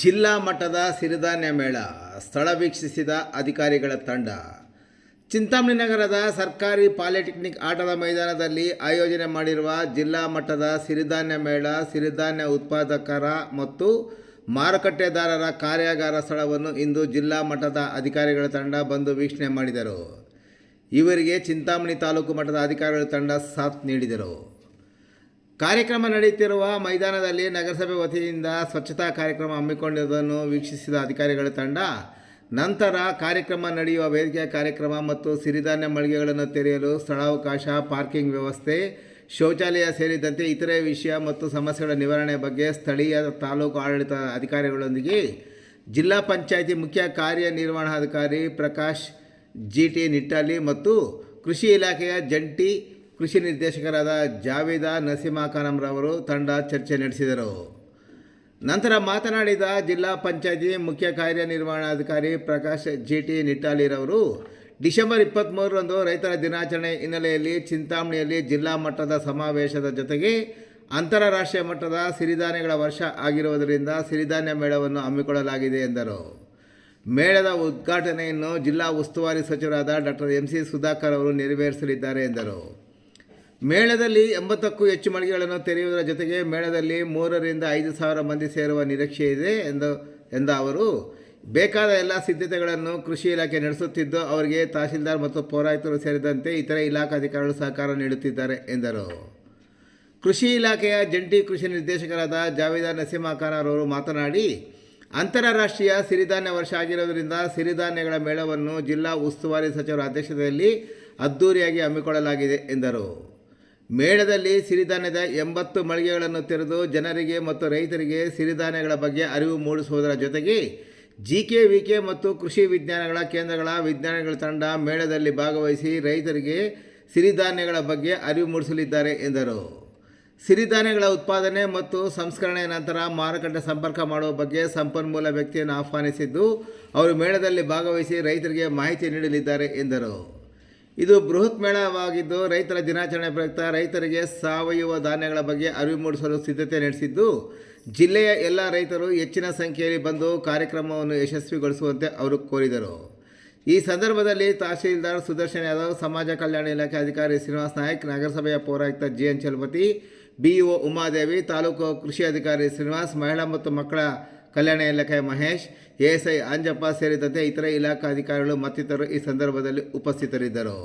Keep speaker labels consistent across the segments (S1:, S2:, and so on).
S1: ಜಿಲ್ಲಾ ಮಟ್ಟದ ಸಿರಿಧಾನ್ಯ ಮೇಳ ಸ್ಥಳ ವೀಕ್ಷಿಸಿದ ಅಧಿಕಾರಿಗಳ ತಂಡ. ಚಿಂತಾಮಣಿ ನಗರದ ಸರ್ಕಾರಿ ಪಾಲಿಟೆಕ್ನಿಕ್ ಆಟದ ಮೈದಾನದಲ್ಲಿ ಆಯೋಜನೆ ಮಾಡಿರುವ ಜಿಲ್ಲಾ ಮಟ್ಟದ ಸಿರಿಧಾನ್ಯ ಮೇಳ, ಸಿರಿಧಾನ್ಯ ಉತ್ಪಾದಕರ ಮತ್ತು ಮಾರುಕಟ್ಟೆದಾರರ ಕಾರ್ಯಾಗಾರ ಸ್ಥಳವನ್ನು ಇಂದು ಜಿಲ್ಲಾ ಮಟ್ಟದ ಅಧಿಕಾರಿಗಳ ತಂಡ ಬಂದು ವೀಕ್ಷಣೆ ಮಾಡಿದರು. ಇವರಿಗೆ ಚಿಂತಾಮಣಿ ತಾಲೂಕು ಮಟ್ಟದ ಅಧಿಕಾರಿಗಳ ತಂಡ ಸಾಥ್ ನೀಡಿದರು. ಕಾರ್ಯಕ್ರಮ ನಡೆಯುತ್ತಿರುವ ಮೈದಾನದಲ್ಲಿ ನಗರಸಭೆ ವತಿಯಿಂದ ಸ್ವಚ್ಛತಾ ಕಾರ್ಯಕ್ರಮ ಹಮ್ಮಿಕೊಂಡಿರುವುದನ್ನು ವೀಕ್ಷಿಸಿದ ಅಧಿಕಾರಿಗಳ ತಂಡ, ನಂತರ ಕಾರ್ಯಕ್ರಮ ನಡೆಯುವ ವೇದಿಕೆ ಕಾರ್ಯಕ್ರಮ ಮತ್ತು ಸಿರಿಧಾನ್ಯ ಮಳಿಗೆಗಳನ್ನು ತೆರೆಯಲು ಸ್ಥಳಾವಕಾಶ, ಪಾರ್ಕಿಂಗ್ ವ್ಯವಸ್ಥೆ, ಶೌಚಾಲಯ ಸೇರಿದಂತೆ ಇತರೆ ವಿಷಯ ಮತ್ತು ಸಮಸ್ಯೆಗಳ ನಿವಾರಣೆ ಬಗ್ಗೆ ಸ್ಥಳೀಯ ತಾಲೂಕು ಆಡಳಿತ ಅಧಿಕಾರಿಗಳೊಂದಿಗೆ ಜಿಲ್ಲಾ ಪಂಚಾಯಿತಿ ಮುಖ್ಯ ಕಾರ್ಯನಿರ್ವಹಣಾಧಿಕಾರಿ ಪ್ರಕಾಶ್ ಜಿ ಟಿ ನಿಟ್ಟಾಲಿ ಮತ್ತು ಕೃಷಿ ಇಲಾಖೆಯ ಜಂಟಿ ಕೃಷಿ ನಿರ್ದೇಶಕರಾದ ಜಾವೇದ ನಸೀಮಾ ಖಾನಂರವರು ತಂಡ ಚರ್ಚೆ ನಡೆಸಿದರು. ನಂತರ ಮಾತನಾಡಿದ ಜಿಲ್ಲಾ ಪಂಚಾಯತಿ ಮುಖ್ಯ ಕಾರ್ಯನಿರ್ವಹಣಾಧಿಕಾರಿ ಪ್ರಕಾಶ್ ಜಿ ಟಿ ನಿಟ್ಟಾಲಿರವರು ಡಿಸೆಂಬರ್ ಇಪ್ಪತ್ತ್ಮೂರರಂದು ರೈತರ ದಿನಾಚರಣೆ ಹಿನ್ನೆಲೆಯಲ್ಲಿ ಚಿಂತಾಮಣಿಯಲ್ಲಿ ಜಿಲ್ಲಾ ಮಟ್ಟದ ಸಮಾವೇಶದ ಜೊತೆಗೆ ಅಂತಾರಾಷ್ಟ್ರೀಯ ಮಟ್ಟದ ಸಿರಿಧಾನ್ಯಗಳ ವರ್ಷ ಆಗಿರುವುದರಿಂದ ಸಿರಿಧಾನ್ಯ ಮೇಳವನ್ನು ಹಮ್ಮಿಕೊಳ್ಳಲಾಗಿದೆ ಎಂದರು. ಮೇಳದ ಉದ್ಘಾಟನೆಯನ್ನು ಜಿಲ್ಲಾ ಉಸ್ತುವಾರಿ ಸಚಿವರಾದ ಡಾಕ್ಟರ್ ಎಂ ಸಿ ಸುಧಾಕರ್ ಅವರು ನೆರವೇರಿಸಲಿದ್ದಾರೆ ಎಂದರು. ಮೇಳದಲ್ಲಿ ಎಂಬತ್ತಕ್ಕೂ ಹೆಚ್ಚು ಮಳಿಗೆಗಳನ್ನು ತೆರೆಯುವುದರ ಜೊತೆಗೆ ಮೇಳದಲ್ಲಿ ಮೂರರಿಂದ ಐದು ಸಾವಿರ ಮಂದಿ ಸೇರುವ ನಿರೀಕ್ಷೆ ಇದೆ ಎಂದು, ಎಂದ ಅವರು, ಬೇಕಾದ ಎಲ್ಲ ಸಿದ್ಧತೆಗಳನ್ನು ಕೃಷಿ ಇಲಾಖೆ ನಡೆಸುತ್ತಿದ್ದು ಅವರಿಗೆ ತಹಸೀಲ್ದಾರ್ ಮತ್ತು ಪೌರಾಯುಕ್ತರು ಸೇರಿದಂತೆ ಇತರೆ ಇಲಾಖಾ ಅಧಿಕಾರಿಗಳು ಸಹಕಾರ ನೀಡುತ್ತಿದ್ದಾರೆ, ಎಂದರು. ಕೃಷಿ ಇಲಾಖೆಯ ಜಂಟಿ ಕೃಷಿ ನಿರ್ದೇಶಕರಾದ ಜಾವೇದ ನಸೀಮಾ ಖಾನ್ ಅವರು ಮಾತನಾಡಿ, ಅಂತಾರಾಷ್ಟ್ರೀಯ ಸಿರಿಧಾನ್ಯ ವರ್ಷ ಆಗಿರೋದರಿಂದ ಸಿರಿಧಾನ್ಯಗಳ ಮೇಳವನ್ನು ಜಿಲ್ಲಾ ಉಸ್ತುವಾರಿ ಸಚಿವರ ಅಧ್ಯಕ್ಷತೆಯಲ್ಲಿ ಅದ್ದೂರಿಯಾಗಿ ಹಮ್ಮಿಕೊಳ್ಳಲಾಗಿದೆ, ಎಂದರು. ಮೇಳದಲ್ಲಿ ಸಿರಿಧಾನ್ಯದ ಎಂಬತ್ತು ಮಳಿಗೆಗಳನ್ನು ತೆರೆದು ಜನರಿಗೆ ಮತ್ತು ರೈತರಿಗೆ ಸಿರಿಧಾನ್ಯಗಳ ಬಗ್ಗೆ ಅರಿವು ಮೂಡಿಸುವುದರ ಜೊತೆಗೆ ಜಿ ಕೆ ವಿ ಕೆ ಮತ್ತು ಕೃಷಿ ವಿಜ್ಞಾನಗಳ ಕೇಂದ್ರಗಳ ವಿಜ್ಞಾನಿಗಳ ತಂಡ ಮೇಳದಲ್ಲಿ ಭಾಗವಹಿಸಿ ರೈತರಿಗೆ ಸಿರಿಧಾನ್ಯಗಳ ಬಗ್ಗೆ ಅರಿವು ಮೂಡಿಸಲಿದ್ದಾರೆ ಎಂದರು. ಸಿರಿಧಾನ್ಯಗಳ ಉತ್ಪಾದನೆ ಮತ್ತು ಸಂಸ್ಕರಣೆ ನಂತರ ಮಾರುಕಟ್ಟೆ ಸಂಪರ್ಕ ಮಾಡುವ ಬಗ್ಗೆ ಸಂಪನ್ಮೂಲ ವ್ಯಕ್ತಿಯನ್ನು ಆಹ್ವಾನಿಸಿದ್ದು, ಅವರು ಮೇಳದಲ್ಲಿ ಭಾಗವಹಿಸಿ ರೈತರಿಗೆ ಮಾಹಿತಿ ನೀಡಲಿದ್ದಾರೆ ಎಂದರು. ಇದು ಬೃಹತ್ ಮೇಳವಾಗಿದ್ದು ರೈತರ ದಿನಾಚರಣೆ ಪ್ರಯುಕ್ತ ರೈತರಿಗೆ ಸಾವಯವ ಧಾನ್ಯಗಳ ಬಗ್ಗೆ ಅರಿವು ಮೂಡಿಸಲು ಸಿದ್ಧತೆ ನಡೆಸಿದ್ದು, ಜಿಲ್ಲೆಯ ಎಲ್ಲ ರೈತರು ಹೆಚ್ಚಿನ ಸಂಖ್ಯೆಯಲ್ಲಿ ಬಂದು ಕಾರ್ಯಕ್ರಮವನ್ನು ಯಶಸ್ವಿಗೊಳಿಸುವಂತೆ ಅವರು ಕೋರಿದರು. ಈ ಸಂದರ್ಭದಲ್ಲಿ ತಹಶೀಲ್ದಾರ್ ಸುದರ್ಶನ್ ಯಾದವ್, ಸಮಾಜ ಕಲ್ಯಾಣ ಇಲಾಖೆ ಅಧಿಕಾರಿ ಶ್ರೀನಿವಾಸ್ ನಾಯಕ್, ನಗರಸಭೆಯ ಪೌರಾಯುಕ್ತ G N Chalapathi BEO Umadevi, taluk ಕೃಷಿ ಅಧಿಕಾರಿ ಶ್ರೀನಿವಾಸ್, ಮಹಿಳಾ ಮತ್ತು ಮಕ್ಕಳ ಕಲ್ಯಾಣ ಇಲಾಖೆಯ ಮಹೇಶ್ ಎಎಸ್ಐ ಅಂಜಪ್ಪ ಸೇರಿದಂತೆ ಇತರೆ ಇಲಾಖಾ ಅಧಿಕಾರಿಗಳು ಮತ್ತಿತರರು ಈ ಸಂದರ್ಭದಲ್ಲಿ ಉಪಸ್ಥಿತರಿದ್ದರು.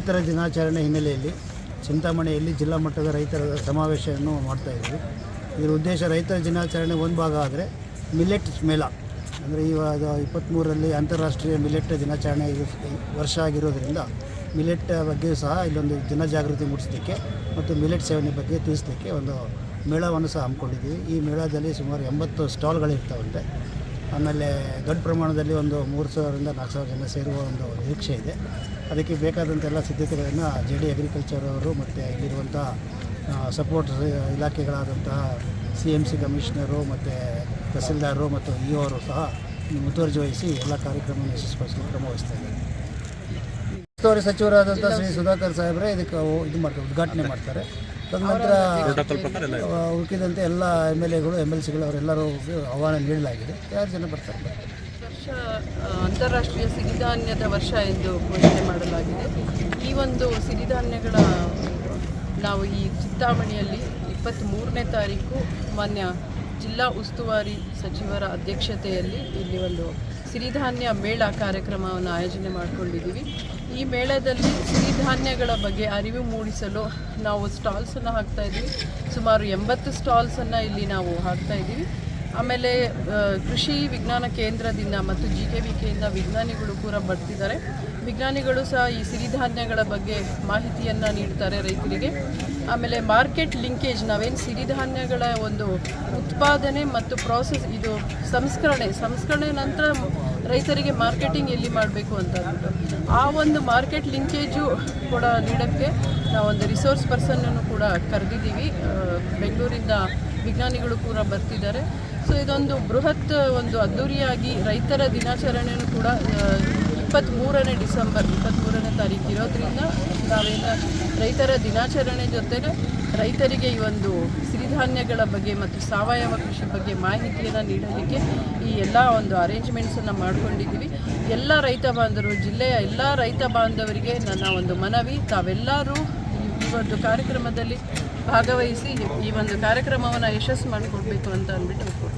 S2: ರೈತರ ದಿನಾಚರಣೆ ಹಿನ್ನೆಲೆಯಲ್ಲಿ ಚಿಂತಾಮಣಿಯಲ್ಲಿ ಜಿಲ್ಲಾ ಮಟ್ಟದ ರೈತರ ಸಮಾವೇಶವನ್ನು ಮಾಡ್ತಾ ಇದ್ವಿ. ಇದರ ಉದ್ದೇಶ ರೈತರ ದಿನಾಚರಣೆ ಒಂದು ಭಾಗ ಆದರೆ ಮಿಲೆಟ್ ಮೇಳ. ಅಂದರೆ ಇವಾಗ ಇಪ್ಪತ್ತ್ಮೂರರಲ್ಲಿ ಅಂತಾರಾಷ್ಟ್ರೀಯ ಮಿಲೆಟ್ ದಿನಾಚರಣೆ ವರ್ಷ ಆಗಿರೋದ್ರಿಂದ ಮಿಲೆಟ್ ಬಗ್ಗೆ ಸಹ ಇಲ್ಲೊಂದು ಜನಜಾಗೃತಿ ಮೂಡಿಸಲಿಕ್ಕೆ ಮತ್ತು ಮಿಲೆಟ್ ಸೇವನೆ ಬಗ್ಗೆ ತಿಳಿಸ್ಲಿಕ್ಕೆ ಒಂದು ಮೇಳವನ್ನು ಸಹ ಹಮ್ಮಿಕೊಂಡಿದ್ದೀವಿ. ಈ ಮೇಳದಲ್ಲಿ ಸುಮಾರು ಎಂಬತ್ತು ಸ್ಟಾಲ್ಗಳಿರ್ತಾವಂತೆ. ಆಮೇಲೆ ದೊಡ್ಡ ಪ್ರಮಾಣದಲ್ಲಿ ಒಂದು ಮೂರು ಸಾವಿರದಿಂದ ನಾಲ್ಕು ಸಾವಿರ ಜನ ಸೇರುವ ಒಂದು ನಿರೀಕ್ಷೆ ಇದೆ. ಅದಕ್ಕೆ ಬೇಕಾದಂಥ ಎಲ್ಲ ಸಿದ್ಧತೆಗಳನ್ನು ಜೆ ಡಿ ಅಗ್ರಿಕಲ್ಚರ್ ಅವರು ಮತ್ತು ಇಲ್ಲಿರುವಂಥ ಸಪೋರ್ಟ್ ಇಲಾಖೆಗಳಾದಂತಹ ಸಿ ಎಂ ಸಿ ಕಮಿಷನರು ಮತ್ತು ತಹಸೀಲ್ದಾರರು ಮತ್ತು ಇ ಅವರು ಸಹ ಮುತುವರ್ಜಿ ವಹಿಸಿ ಎಲ್ಲ ಕಾರ್ಯಕ್ರಮವನ್ನು ಯಶಸ್ವಿಗೊಳಿಸಲು ಕ್ರಮ ವಹಿಸ್ತಾ ಇದ್ದಾರೆ. ಉಸ್ತುವಾರಿ ಸಚಿವರಾದಂಥ ಶ್ರೀ ಸುಧಾಕರ್ ಸಾಹೇಬ್ರೆ ಇದಕ್ಕೆ ಇದು ಮಾಡ್ತಾರೆ, ಉದ್ಘಾಟನೆ ಮಾಡ್ತಾರೆ. ತದನಂತರ ಆ, ಉಳಿದಂತೆ ಎಲ್ಲ ಎಂ ಎಲ್ ಎಗಳು ಎಂ ಎಲ್ ಸಿಗಳು ಅವರೆಲ್ಲರೂ ಆಹ್ವಾನ ನೀಡಲಾಗಿದೆ. ಯಾರು ಜನ ಬರ್ತಾರೆ?
S3: ಅಂತಾರಾಷ್ಟ್ರೀಯ ಸಿರಿಧಾನ್ಯದ ವರ್ಷ ಎಂದು ಘೋಷಣೆ ಮಾಡಲಾಗಿದೆ. ಈ ಒಂದು ಸಿರಿಧಾನ್ಯಗಳ ನಾವು ಈ ಚಿಂತಾಮಣಿಯಲ್ಲಿ ಇಪ್ಪತ್ತ್ಮೂರನೇ ತಾರೀಕು ಮಾನ್ಯ ಜಿಲ್ಲಾ ಉಸ್ತುವಾರಿ ಸಚಿವರ ಅಧ್ಯಕ್ಷತೆಯಲ್ಲಿ ಇಲ್ಲಿ ಒಂದು ಸಿರಿಧಾನ್ಯ ಮೇಳ ಕಾರ್ಯಕ್ರಮವನ್ನು ಆಯೋಜನೆ ಮಾಡಿಕೊಂಡಿದ್ದೀವಿ. ಈ ಮೇಳದಲ್ಲಿ ಸಿರಿಧಾನ್ಯಗಳ ಬಗ್ಗೆ ಅರಿವು ಮೂಡಿಸಲು ನಾವು ಸ್ಟಾಲ್ಸನ್ನು ಹಾಕ್ತಾ ಇದ್ದೀವಿ. ಸುಮಾರು ಎಂಬತ್ತು ಸ್ಟಾಲ್ಸನ್ನು ಇಲ್ಲಿ ನಾವು ಹಾಕ್ತಾ ಇದ್ದೀವಿ. ಆಮೇಲೆ ಕೃಷಿ ವಿಜ್ಞಾನ ಕೇಂದ್ರದಿಂದ ಮತ್ತು ಜಿ ಕೆ ವಿ ಕೆಯಿಂದ ವಿಜ್ಞಾನಿಗಳು ಕೂಡ ಬರ್ತಿದ್ದಾರೆ. ವಿಜ್ಞಾನಿಗಳು ಸಹ ಈ ಸಿರಿಧಾನ್ಯಗಳ ಬಗ್ಗೆ ಮಾಹಿತಿಯನ್ನು ನೀಡ್ತಾರೆ ರೈತರಿಗೆ. ಆಮೇಲೆ ಮಾರ್ಕೆಟ್ ಲಿಂಕೇಜ್ ನಾವೇನು ಸಿರಿಧಾನ್ಯಗಳ ಒಂದು ಉತ್ಪಾದನೆ ಮತ್ತು ಪ್ರಾಸೆಸ್ ಇದು ಸಂಸ್ಕರಣೆ ಸಂಸ್ಕರಣೆ ನಂತರ ರೈತರಿಗೆ ಮಾರ್ಕೆಟಿಂಗ್ ಎಲ್ಲಿ ಮಾಡಬೇಕು ಅಂತ ಅಂದ್ಬಿಟ್ಟು. ಆ ಒಂದು ಮಾರ್ಕೆಟ್ ಲಿಂಕೇಜು ಕೂಡ ನೀಡೋಕ್ಕೆ ನಾವೊಂದು ರಿಸೋರ್ಸ್ ಪರ್ಸನ್ನನ್ನು ಕೂಡ ಕರೆದಿದ್ದೀವಿ. ಬೆಂಗಳೂರಿಂದ ವಿಜ್ಞಾನಿಗಳು ಕೂಡ ಬರ್ತಿದ್ದಾರೆ. ಸೊ ಇದೊಂದು ಬೃಹತ್ ಒಂದು ಅದ್ದೂರಿಯಾಗಿ ರೈತರ ದಿನಾಚರಣೆಯನ್ನು ಕೂಡ ಇಪ್ಪತ್ತ್ಮೂರನೇ ಡಿಸೆಂಬರ್ ಇಪ್ಪತ್ತ್ಮೂರನೇ ತಾರೀಕು ಇರೋದ್ರಿಂದ ನಾವೇನು ರೈತರ ದಿನಾಚರಣೆ ಜೊತೆಗೆ ರೈತರಿಗೆ ಈ ಒಂದು ಸಿರಿಧಾನ್ಯಗಳ ಬಗ್ಗೆ ಮತ್ತು ಸಾವಯವ ಕೃಷಿ ಬಗ್ಗೆ ಮಾಹಿತಿಯನ್ನು ನೀಡಲಿಕ್ಕೆ ಈ ಎಲ್ಲ ಒಂದು ಅರೇಂಜ್ಮೆಂಟ್ಸನ್ನು ಮಾಡಿಕೊಂಡಿದ್ದೀವಿ. ಎಲ್ಲ ರೈತ ಬಾಂಧವರು, ಜಿಲ್ಲೆಯ ಎಲ್ಲ ರೈತ ಬಾಂಧವರಿಗೆ ನನ್ನ ಒಂದು ಮನವಿ, ತಾವೆಲ್ಲರೂ ಈ- ಒಂದು ಕಾರ್ಯಕ್ರಮದಲ್ಲಿ ಭಾಗವಹಿಸಿ ಈ ಒಂದು ಕಾರ್ಯಕ್ರಮವನ್ನು ಯಶಸ್ಸು ಮಾಡಿಕೊಡ್ಬೇಕು ಅಂತ ಅಂದ್ಬಿಟ್ಟು